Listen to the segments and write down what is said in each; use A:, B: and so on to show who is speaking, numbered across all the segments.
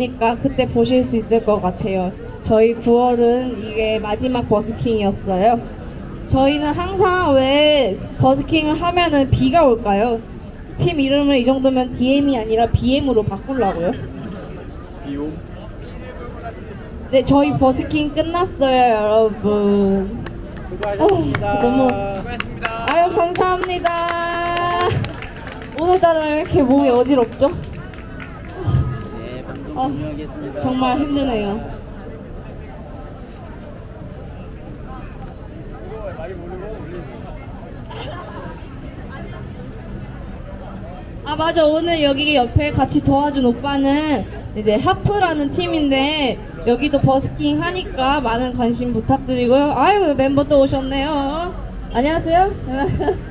A: 그러니까 그때 보실 수 있을 것 같아요. 저희 9월은 이게 마지막 버스킹이었어요. 저희는 항상 왜 버스킹을 하면은 비가 올까요? 팀 이름을 이 정도면 DM이 아니라 BM으로 바꾸려고요. 네, 저희 버스킹 끝났어요, 여러분.
B: 수고하셨습니다.
A: 아, 너무-
B: 수고하셨습니다.
A: 아유, 감사합니다. 오늘따라 왜 이렇게 몸이 어지럽죠?
B: 종료하겠습니다.
A: 정말 힘드네요. 아 맞아 오늘 여기 옆에 같이 도와준 오빠는 이제 하프라는 팀인데 여기도 버스킹 하니까 많은 관심 부탁드리고요 아이고 멤버 또 오셨네요 안녕하세요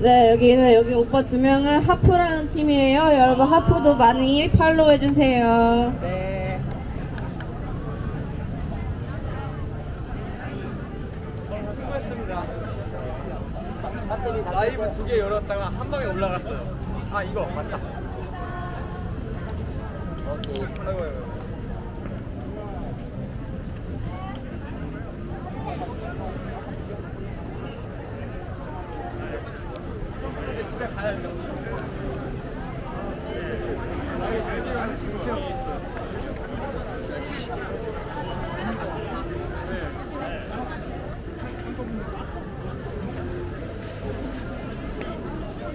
A: 네 여기는 여기 오빠 두 명은 하프라는 팀이에요 여러분 하프도 많이 팔로우 해주세요
B: 네. 어, 수고했습니다. 라이브 두 개 열었다가 한 방에 올라갔어요. 아 이거 맞다. 오케이. 아이고 아이고. 이제 这还有一